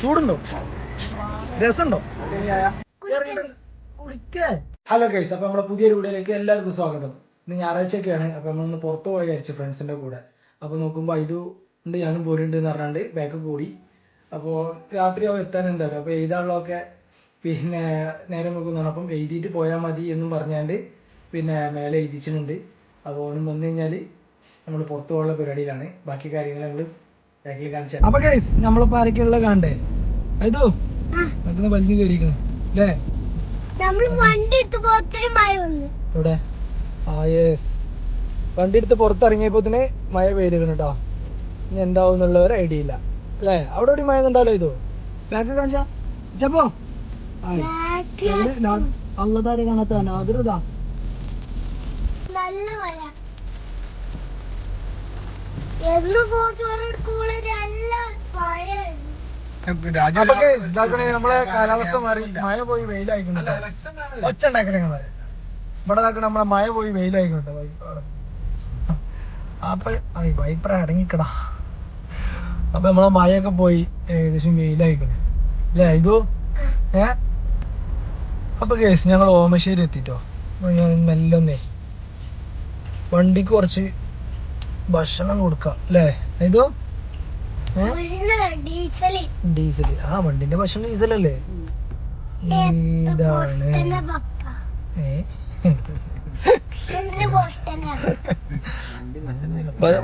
ചൂടുണ്ടോ? രസമുണ്ടോ? Hello guys അപ്പൊ നമ്മുടെ പുതിയൊരു വീഡിയോയിലേക്ക് എല്ലാവർക്കും സ്വാഗതം. ഇന്ന് ഞായറാഴ്ചയൊക്കെയാണ് അപ്പൊ നമ്മളൊന്ന് പുറത്ത് പോയി കഴിച്ചു ഫ്രണ്ട്സിന്റെ കൂടെ. അപ്പൊ നോക്കുമ്പോ ഇത് ഉണ്ട് ഞാനും പോരുണ്ട് എന്ന് പറഞ്ഞാണ്ട് ബാക്ക് കൂടി. അപ്പോൾ രാത്രിയാവും എത്താൻ എന്തായാലും. അപ്പോൾ എഴുതാനുള്ളതൊക്കെ പിന്നെ നേരം വെക്കുന്നതാണ്. അപ്പം എഴുതിയിട്ട് പോയാൽ മതി എന്നും പറഞ്ഞാണ്ട് പിന്നെ മേലെ എഴുതിച്ചിട്ടുണ്ട്. അപ്പോൾ ഓണം വന്നു കഴിഞ്ഞാൽ നമ്മൾ പുറത്തു പോകാനുള്ള പരിപാടിയിലാണ്. ബാക്കി കാര്യങ്ങൾ നമ്മൾ ബാക്കിൽ കാണിച്ചു അപ്പൊ ഗൈസ് നമ്മളിപ്പോ ആരൊക്കെയുള്ള കാണണ്ടേ? അതോ അതൊന്ന് വലിഞ്ഞു കയറിയിരിക്കുന്നു അല്ലേ നമ്മൾ വണ്ടി എടുത്ത് പോത്തിന് മഴ വന്നു. ഇവിടെ ആ യെസ് വണ്ടി എടുത്ത് പുറത്തിറങ്ങിയപ്പോ തന്നെ മഴ പെയ്തിരുന്നു കേട്ടോ ഇനി എന്താവും എന്നുള്ള ഒരു ഐഡിയ ഇല്ല. അല്ലേ അവിടെ എവിടെ മഴ ഉണ്ടാവല്ലോ ഇതോ? ബാക്ക് കാണിച്ചാ. ചപ്പോ അള്ളതാരെ അതൊരു ഇതാ നല്ല മഴ എന്ന് ഫോട്ടോ എടുക്കുമ്പോൾ നല്ല മഴയായിരുന്നു അപ്പൊ ഇതാക്കണേ നമ്മളെ കാലാവസ്ഥ മാറി. മഴ പോയി വെയിലായിക്കോട്ടെ. ഒച്ച ഉണ്ടാക്കണേ ഇവിടെ ഇതാക്കണ നമ്മളെ മഴ പോയി വെയിലായിക്കോട്ടെ. അപ്പൊ വൈപ്പറ അടങ്ങിക്കടാ. അപ്പൊ നമ്മളെ മഴയൊക്കെ പോയി ഏകദേശം വെയിലായിക്കണേ അല്ലേ ഇതു ഏ? അപ്പൊ കേസ് ഞങ്ങൾ ഓമശ്ശേരി എത്തിട്ടോ? ഞാൻ മെല്ലൊന്നേ വണ്ടിക്ക് കുറച്ച് ഭക്ഷണം കൊടുക്കാം അല്ലേ? ഇതോ ഡീസൽ. ആ വണ്ടിന്റെ ഭക്ഷണം ഡീസൽ അല്ലേ ഇതാണ്.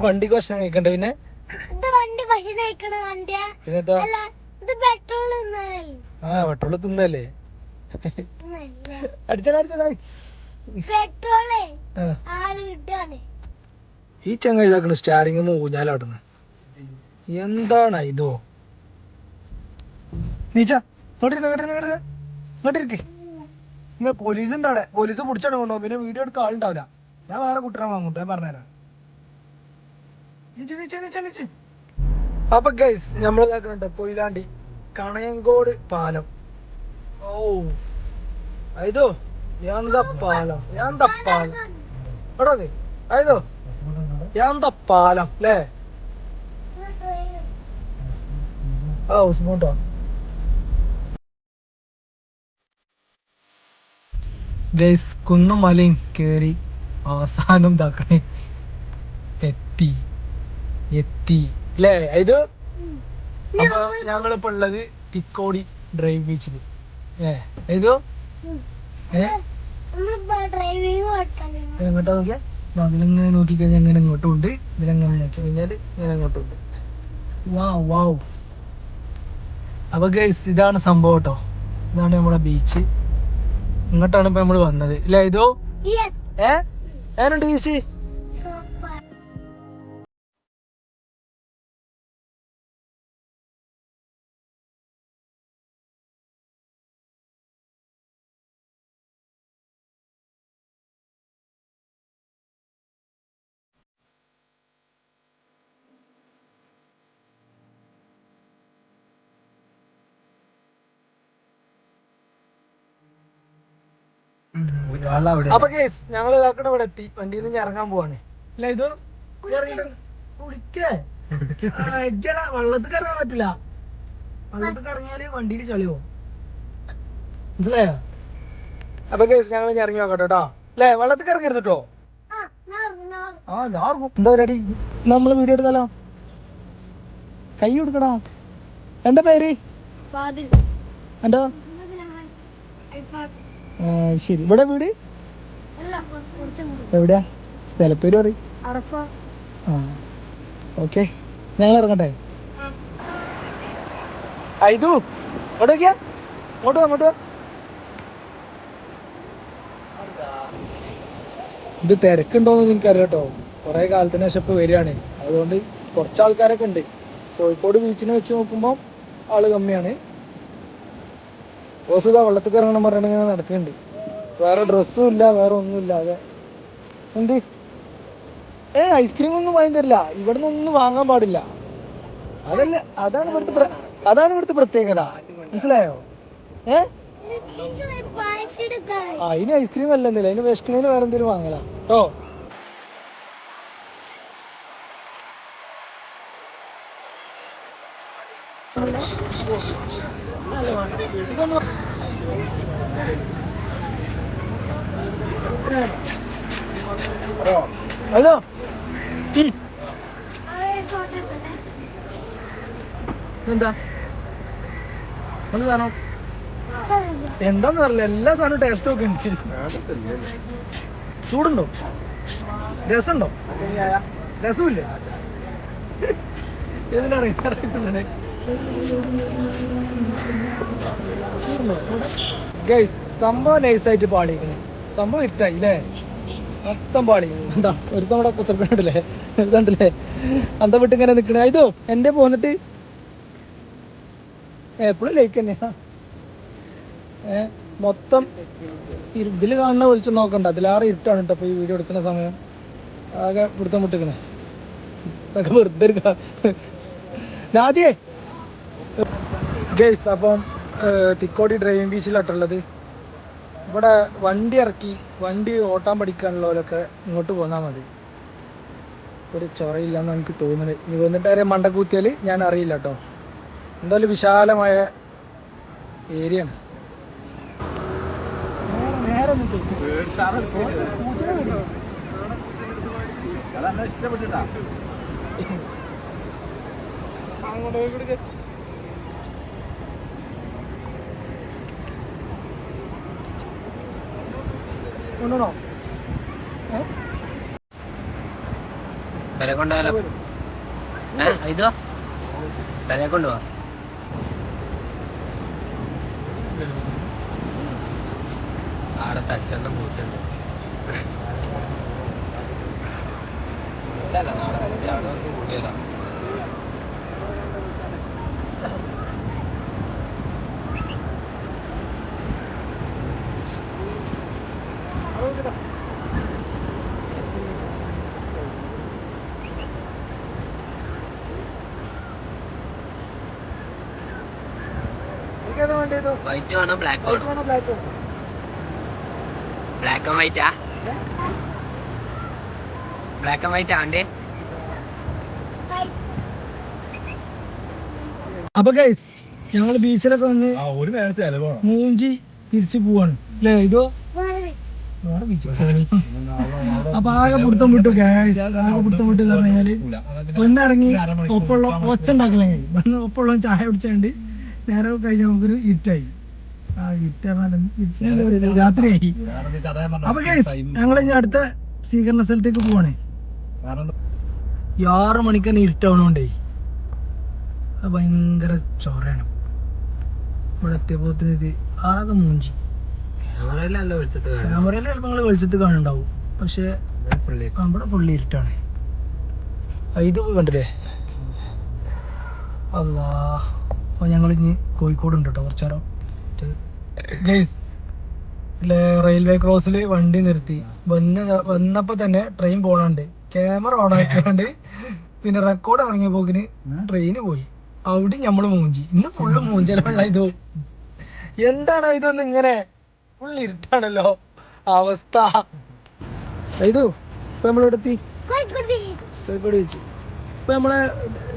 വണ്ടിക്ക് ഭക്ഷണം കഴിക്കണ്ട പിന്നെ? ആ പെട്രോൾ തിന്നല്ലേ ആ പെട്രോൾ തിന്നല്ലേ? അടിച്ചാ അടിച്ചാ പെട്രോളേ ആൾ ഈ ചങ്ങ ഇതാക്കണ സ്റ്റാരിങ് ഊഞ്ഞാലാടുന്നു എന്താണ് ഇതോ? നീച്ച നിങ്ങൾ പോലീസ് ഉണ്ട് അവിടെ. പോലീസ് പിടിച്ചോണ്ട് പിന്നെ വീഡിയോ എടുക്കാൻ ആളുണ്ടാവില്ല ഞാൻ വേറെ കുട്ടികളെ വാങ്ങൂട്ടോ ഞാൻ പറഞ്ഞുതരാം. അപ്പൊ ഗൈസ് നമ്മൾ ഇതാക്കുന്നുണ്ട് കൊയിലാണ്ടി കണയങ്കോട് പാലം. ഓ അയ്യോ എന്താ പാലം? എന്താ പാലം? എടോ അയ്യോ എന്താ പാലം അല്ലേ ആ ഉസ്മോട്ടോ ഗൈസ് കുന്നും മലയും കേറി അവസാനം ഇതാക്കണേ എത്തി. എത്തി. അല്ലേ ഇത്? അപ്പൊ ഞങ്ങളിപ്പോ ഉള്ളത് തിക്കോടി ഡ്രൈവ് ബീച്ചിൽ ഏ? ഇത് ഏ എങ്ങോട്ടാ നോക്കിയാ? ദാ അതിലിങ്ങനെ നോക്കിക്കഴിഞ്ഞാൽ ഇങ്ങനെ ഇങ്ങോട്ടും ഉണ്ട് ഇതിലങ്ങനെ നോക്കി കഴിഞ്ഞാൽ ഇങ്ങനെ ഇങ്ങോട്ടും ഉണ്ട് വാവ് വാവ് അപ്പൊ ഗൈസ് ഇതാണ് സംഭവം കേട്ടോ ഇതാണ് നമ്മുടെ ബീച്ച് ഇങ്ങോട്ടാണ് ഇപ്പൊ നമ്മൾ വന്നത്. ഇല്ല ഇതോ? ഏ? ഏനുണ്ട് ബീച്ച് അപ്പൊ കേസ് ഞങ്ങൾ ഇതാക്കണ ഇവിടെ എത്തി. വണ്ടിയിൽ നിന്ന് ഇറങ്ങാൻ പോവാണ്. അല്ല ഇത് കുളിക്കേ. വെള്ളത്തിൽ ഇറങ്ങാൻ പറ്റില്ല. വെള്ളത്തിൽ ഇറങ്ങിയാൽ വണ്ടിയിൽ ചളിയോ മനസ്സിലായോ? അപ്പൊ കേസ് ഞങ്ങൾ ഇറങ്ങി നോക്കട്ടെ കേട്ടോ അല്ലേ വെള്ളത്തിൽ ഇറങ്ങരുത് കേട്ടോ ആ ഞാൻ. എന്താ പരിപാടി? നമ്മൾ വീഡിയോ എടുത്താലോ? കൈ കൊടുക്കടാ. എന്താ പേര്? ഫാദിൽ. എന്താ? ശരി. ഇവിടെ വീട്? എവിടെയാ? സ്ഥലപ്പേര് പറയും. ആ ഓക്കെ. ഞങ്ങൾ ഇറങ്ങട്ടെ? ഐതു ഇങ്ങോട്ടേക്കാ ഇങ്ങോട്ട് അങ്ങോട്ട്. ഇത് തിരക്കുണ്ടോന്ന് എനിക്കറിയാം കേട്ടോ. കുറെ കാലത്തിന് ശേഷം ഇപ്പൊ വരികയാണ്. അതുകൊണ്ട് കുറച്ച് ആൾക്കാരൊക്കെ ഉണ്ട്. കോഴിക്കോട് ബീച്ചിനെ വെച്ച് നോക്കുമ്പോൾ ആൾ കമ്മിയാണ്. റോസ് ഇതാ വെള്ളത്തിൽ ഇറങ്ങണം പറഞ്ഞിട്ട് ഇങ്ങനെ നടക്കുന്നുണ്ട് വേറെ ഡ്രസ്സും ഇല്ല വേറെ ഒന്നും ഇല്ല അതെ എന്ത്? ഏ ഐസ്ക്രീം ഒന്നും വാങ്ങി തരില്ല ഇവിടുന്ന് ഒന്നും വാങ്ങാൻ പാടില്ല. അതല്ല അതാണ് ഇവിടുത്തെ അതാണ് ഇവിടുത്തെ പ്രത്യേകത. മനസ്സിലായോ? ഏ? അതിന് ഐസ്ക്രീം അല്ല അല്ലെന്നില്ല അതിന് വിശക്കണേന് വേറെ എന്തെങ്കിലും വാങ്ങലാ. കേട്ടോ ഇതൊന്ന് ഹലോ. എന്താ? എന്ത് സാധനം. എന്താന്ന് അറിയില്ല. എല്ലാ സാധനവും ടേസ്റ്റ് ഒക്കെ ഉണ്ട്. ചൂടുണ്ടോ? രസമുണ്ടോ? രസമില്ലേ? എന്തിനാണ് അറിയുന്നത് ഗൈസ് സംഭവം നൈസായിട്ട് പാടിയിരിക്കുന്നു സംഭവം ഇട്ടായി അല്ലേ മൊത്തം പാളി. എന്താ ഒരുത്തം ഇവിടെ കുത്തിർക്കണ്ടല്ലേ എന്താണ്ടല്ലേ അന്ത വിട്ട് ഇങ്ങനെ നിക്കണേ. ഇതോ എന്റെ പോന്നിട്ട് എപ്പോഴും ലൈക്ക് തന്നെയാ. ഏ മൊത്തം ഇതിൽ കാണുന്ന വിളിച്ചു നോക്കണ്ട. അതിലാറ് ഇരുട്ടാണ് കേട്ടോ ഈ വീഡിയോ എടുക്കുന്ന സമയം. ആകെ പിടുത്തം വിട്ടിക്കണേ വെറുതെ ഒരു കാ- നാദിയേ ഗൈസ് അപ്പം തിക്കോടി ഡ്രൈവിംഗ് ബീച്ചിലാട്ടുള്ളത് ഇവിടെ വണ്ടി ഇറക്കി വണ്ടി ഓട്ടാൻ പഠിക്കാനുള്ളവരൊക്കെ ഇങ്ങോട്ട് പോന്നാൽ മതി. ഒരു ചൊറയില്ലെന്ന് എനിക്ക് തോന്നുന്നത്. ഇനി വന്നിട്ട് ആരെയും മണ്ടക്കൂത്തിയാൽ ഞാൻ അറിയില്ല കേട്ടോ എന്തായാലും വിശാലമായ ഏരിയ ആണ് നേരെ വിട്. അങ്ങോട്ട് കൊണ്ടുപോണോ ഏ? പെരെ കൊണ്ടുപോയാലോ ഏ ഇതോ പെരെ കൊണ്ടുപോവാ ആടെ തച്ചെണ്ണം പൂച്ചുണ്ട് ഇല്ലല്ല, നാളെ വന്നിട്ട് അവിടെ എനിക്കേതാ വൈറ്റ് വേണോ? ബ്ലാക്ക് വൈറ്റ് വേണോ? ബ്ലാക്ക് വേണോ ബ്ലാക്ക് ആൻഡ് വൈറ്റാ ബ്ലാക്ക് ആൻഡ് വൈറ്റ് ആണ്ടേ? അപ്പൊ ഗൈസ് ഞങ്ങൾ ബീച്ചിലൊക്കെ വന്ന് ഒരു നേരത്തെ മൂഞ്ചി തിരിച്ചു പോവാണ്. അല്ലേ ഇതോ? അപ്പൊ ആകെ പിടുത്തം വിട്ടു ഗൈസ് ആകെ പിടുത്തം വിട്ടു എന്ന് പറഞ്ഞാൽ ഒന്നിറങ്ങി ഒപ്പുള്ള ഒച്ച ഉണ്ടാക്കലേ വന്ന് ഒപ്പുള്ള ചായ കുടിച്ചാണ്ട് നേരെ കഴിഞ്ഞ നമുക്കൊരു ഇരുട്ടായി ആ ഇരുട്ട് പറഞ്ഞാൽ ഇരുട്ട് ഒരു രാത്രിയായി. അപ്പൊ കേസ് ഞങ്ങൾ ഇനി അടുത്ത സ്വീകരണ സ്ഥലത്തേക്ക് പോവാണേ. ഈ ആറ് മണിക്ക് തന്നെ ഇരുട്ടാവണോണ്ടേ. അത് ഭയങ്കര ചോറയാണ് ഇവിടെ എത്തിയപ്പോത്തിന് ഇത് ആകെ മൂഞ്ചി. ക്യാമറയിലെ ക്യാമറയിൽ ചിലപ്പോൾ നിങ്ങൾ വെളിച്ചത്ത് കാണുന്നുണ്ടാവും. പക്ഷെ നമ്മുടെ പുള്ളി ഇരുട്ടാണ്. ഇത് കണ്ടില്ലേ? അല്ലാ അപ്പോൾ ഞങ്ങൾ ഇനി കോഴിക്കോട് ഉണ്ട് കേട്ടോ കുറച്ച് നേരം ഗൈസ് റെയിൽവേ ക്രോസിൽ വണ്ടി നിർത്തി. വന്ന വന്നപ്പോൾ തന്നെ ട്രെയിൻ പോണുണ്ട്. ക്യാമറ ഓൺ ആക്കാണ്ട് പിന്നെ റെക്കോർഡ് ഇറങ്ങിയ പോക്കിന് ട്രെയിന് പോയി. അവിടെ നമ്മൾ മൂഞ്ചി. ഇന്ന് ഫുള്ള് മൂഞ്ചലുള്ള ഇതോ? എന്താണ് ഇതൊന്നും ഇങ്ങനെ ഫുൾ ഇരുട്ടാണല്ലോ അവസ്ഥ. ഇതു ഇപ്പൊ നമ്മളിവിടെ എടുത്തി കോഴിക്കോട് ബീച്ച് ഇപ്പൊ നമ്മളെ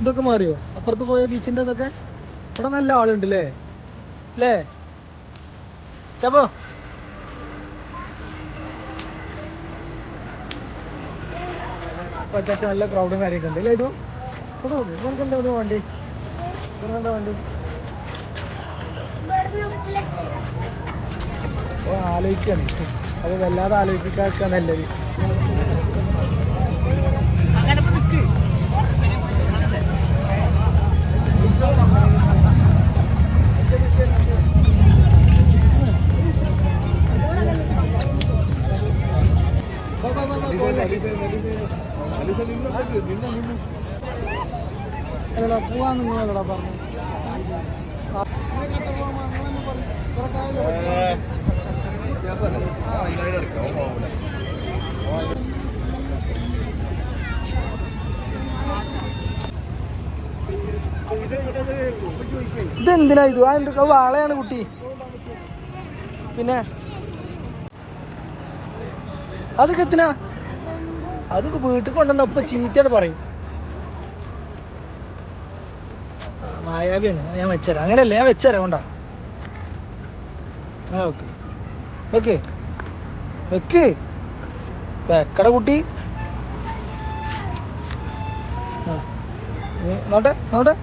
ഇതൊക്കെ മാറിയോ? അപ്പുറത്ത് പോയ ബീച്ചിന്റെ ഇതൊക്കെ? ഇവിടെ നല്ല ആളുണ്ട് അല്ലേ? അല്ലേ ചപ്പോ അത്യാവശ്യം നല്ല ക്രൗഡും കാര്യമൊക്കെ ഉണ്ട്. അല്ലേ ഇത്? നമുക്ക് എന്താ ഒന്ന് വണ്ടി? എന്താ വണ്ടി? ആലോചിക്കാണ്. അത് വല്ലാതെ ആലോചിക്കാൻ നല്ലത് അല്ലടാ പോവാന്ന് നിങ്ങളല്ലടാ പറഞ്ഞു ഇതെന്തിനാ ഇത്? ആ എന്തൊക്കെ വാളയാണ് കുട്ടി. പിന്നെ? അതൊക്കെ എത്തിനാ അതൊക്കെ വീട്ടിൽ കൊണ്ടുവന്ന ഒപ്പം ചീത്തയാണ് പറയും. മായാവിയാണ്. ഞാൻ വെച്ചരാം. അങ്ങനെയല്ല? ഞാൻ വെച്ചരാം കൊണ്ടാ. ആ ഓക്കെ. വെക്ക്. വെക്ക്. വെക്കട കുട്ടി? നോട്ടെ നോട്ടെ.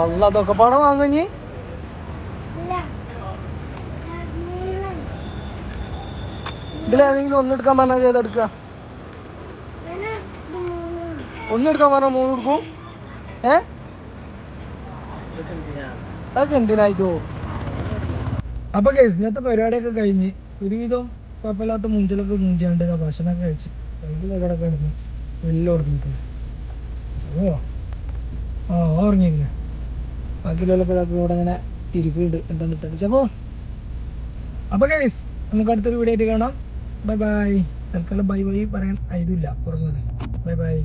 അല്ല അതൊക്കെ പാടെ വാങ്ങഞ്ഞി ഇല്ല ഇതിലേതെങ്കിലും ഒന്നെടുക്കാൻ പറഞ്ഞാൽ ചെയ്തെടുക്കുക. ഒന്നെടുക്കാൻ പറഞ്ഞാൽ മൂന്ന് കൊടുക്കും ഏ? അതൊക്കെ എന്തിനായിട്ടോ അപ്പൊ കേസ് ഇന്നത്തെ പരിപാടിയൊക്കെ കഴിഞ്ഞ് ഒരുവിധം കുഴപ്പമില്ലാത്ത മുഞ്ചലൊക്കെ മുഞ്ചാണ്ട് ഭക്ഷണം ഭക്ഷണമൊക്കെ കഴിച്ച് ഇവിടെ കിടന്ന് വലിയ ഉറങ്ങിക്കുന്നു ഓ ആ ഉറങ്ങിയിരിക്കുന്നു. ബാക്കിയുള്ള ഇവിടെ ഇങ്ങനെ ഇരിക്കുന്നുണ്ട്. എന്താന്ന് ഇട്ടടിച്ച അപ്പോ അപ്പൊ കേസ് നമുക്ക് അടുത്തൊരു വീഡിയോ ആയിട്ട് കാണാം. ബൈ ബൈ തൽക്കാലം ബൈ ബൈ പറയാൻ ആയതുമില്ല. ഉറങ്ങുന്നത് ബൈ ബൈ